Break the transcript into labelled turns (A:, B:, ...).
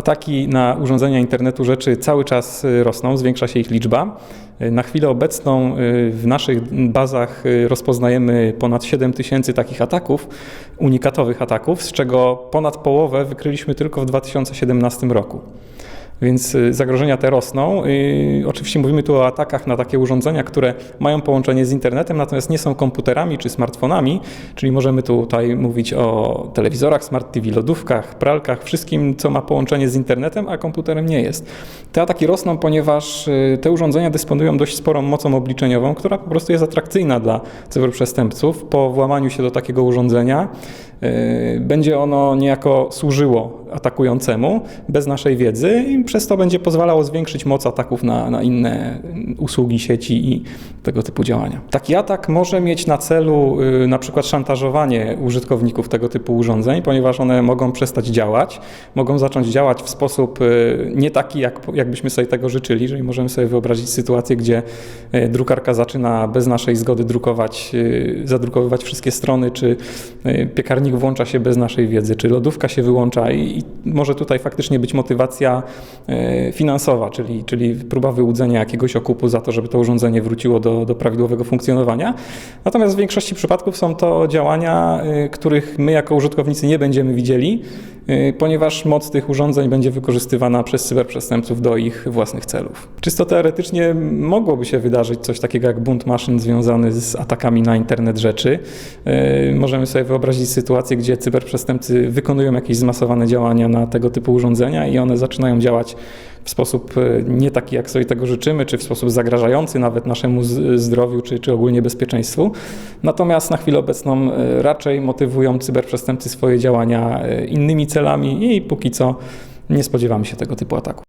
A: Ataki na urządzenia internetu rzeczy cały czas y, rosną, zwiększa się ich liczba. Y, Na chwilę obecną y, w naszych bazach rozpoznajemy ponad 7 tysięcy takich ataków, unikatowych ataków, z czego ponad połowę wykryliśmy tylko w 2017 roku. Więc y, zagrożenia te rosną. Y, Oczywiście mówimy tu o atakach na takie urządzenia, które mają połączenie z internetem, natomiast nie są komputerami czy smartfonami, czyli możemy tutaj mówić o telewizorach, smart TV, lodówkach, pralkach, wszystkim, co ma połączenie z internetem, a komputerem nie jest. Te ataki rosną, ponieważ y, te urządzenia dysponują dość sporą mocą obliczeniową, która po prostu jest atrakcyjna dla cyberprzestępców. Po włamaniu się do takiego urządzenia y, będzie ono niejako służyło atakującemu bez naszej wiedzy i przez to będzie pozwalało zwiększyć moc ataków na, na inne usługi sieci i tego typu działania. Taki atak może mieć na celu y, na przykład szantażowanie użytkowników tego typu urządzeń, ponieważ one mogą przestać działać, mogą zacząć działać w sposób y, nie taki, jak, jakbyśmy sobie tego życzyli, czyli możemy sobie wyobrazić sytuację, gdzie y, drukarka zaczyna bez naszej zgody drukować, zadrukowywać wszystkie strony, czy piekarnik włącza się bez naszej wiedzy, czy lodówka się wyłącza i, i może tutaj faktycznie być motywacja finansowa, czyli, czyli próba wyłudzenia jakiegoś okupu za to, żeby to urządzenie wróciło do, do prawidłowego funkcjonowania. Natomiast w większości przypadków są to działania, e, których my jako użytkownicy nie będziemy widzieli, e, ponieważ moc tych urządzeń będzie wykorzystywana przez cyberprzestępców do ich własnych celów. Czysto teoretycznie mogłoby się wydarzyć coś takiego jak bunt maszyn związany z atakami na internet rzeczy. E, Możemy sobie wyobrazić sytuację, gdzie cyberprzestępcy wykonują jakieś zmasowane działania na tego typu urządzenia i one zaczynają działać w sposób e, nie taki, jak sobie tego życzymy, czy w sposób zagrażający nawet naszemu zdrowiu, czy, czy ogólnie bezpieczeństwu. Natomiast na chwilę obecną e, raczej motywują cyberprzestępcy swoje działania e, innymi celami i póki co nie spodziewamy się tego typu ataku.